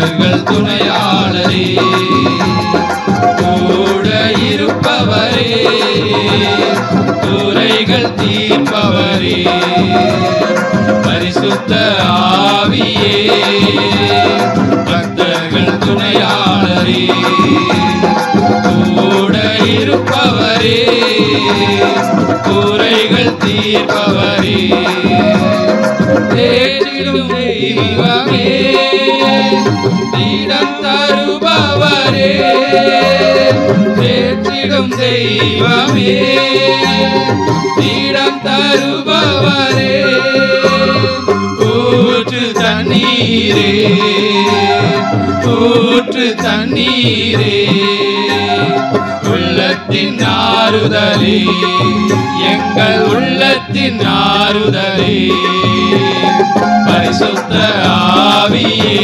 பக்தர்கள் துணையாளரே கூட இருப்பவரே துறைகள் தீர்ப்பவரே பரிசுத்த ஆவியே பக்தர்கள் துணையாளரே கூட இருப்பவரே குறைகள் தீர்ப்பவரே. தேற்றிடும் தெய்வமே. தீடம் தருபவரே. தேற்றிடும் தெய்வமே. தீடம் தருபவரே. ஊற்று தண்ணீரே. ஊற்று தண்ணீரே. உள்ளத்தின் ஆறுதலே. எங்கள் உள்ளத்தின் ஆறுதலே. பரிசுத்த ஆவியே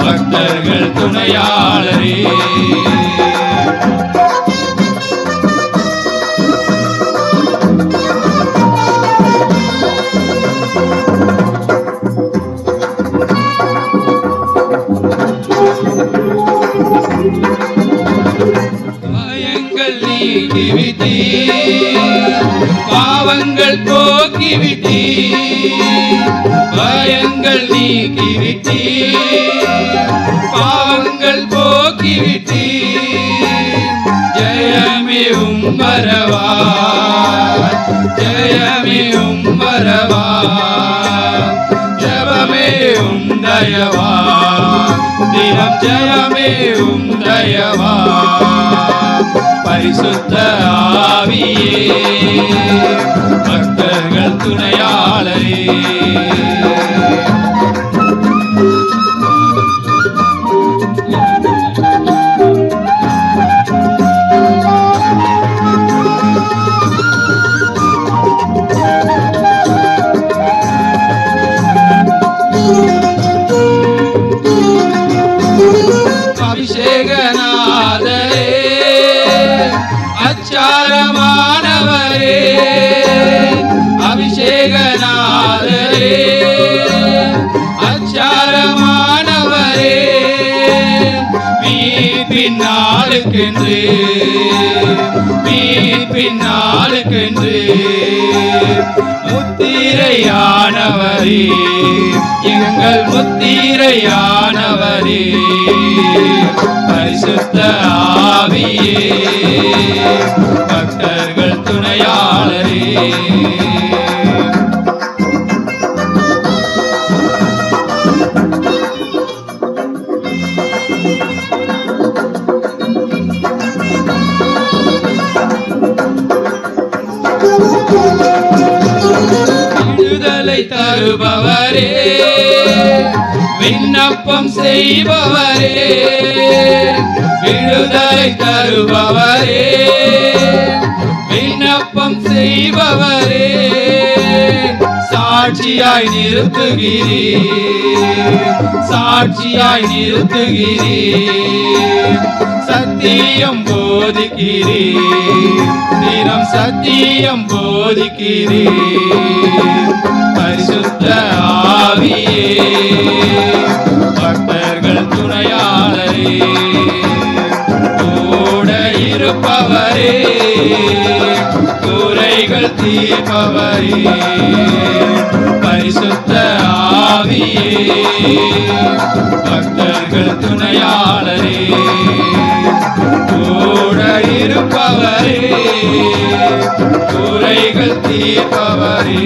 பக்தர்கள் துணையாளரே Thank you. பயங்கள் நீக்கிவிட்டீ பாவங்கள் போக்கிவிட்டீ பயங்கள் நீக்கி நீக்கிவிட்டீ பாவங்கள் போக்கி போக்கிவிட்டீ ஜெயமே உம்பரவா ஜெயமே உம்பரவா ஜபமே உம் தயவா. தினம் ஜெயமே உம் தயவா. பரிசுத்த ஆவியே பக்தர்கள் துணையாளரே. அச்சாரமானவரே அபிஷேகநாதரே அச்சாரமானவரே மீட்பின் நாளுக்கென்று முத்திரையானவரே எங்கள் முத்திரையானவரே பரிசுத்த ஆவியே. தருபவரே. விண்ணப்பம் செய்பவரே. விடுதலை தருபவரே. விண்ணப்பம் செய்பவரே. சாட்சியாய் நிறுத்துகிறீ சாட்சியாய் நிறுத்துகிறீ சத்தியம் போதிக்கிறீ தினம் சத்தியம் போதிக்கிறீ பரிசுத்த ஆவியே பக்தர்கள் துணையாளரே கூட இருப்பவரே குறைகள் தீர்ப்பவரே பரிசுத்த ஆவியே பக்தர்கள் துணையாளரே கூட இருப்பவரே குறைகள் தீர்ப்பவரே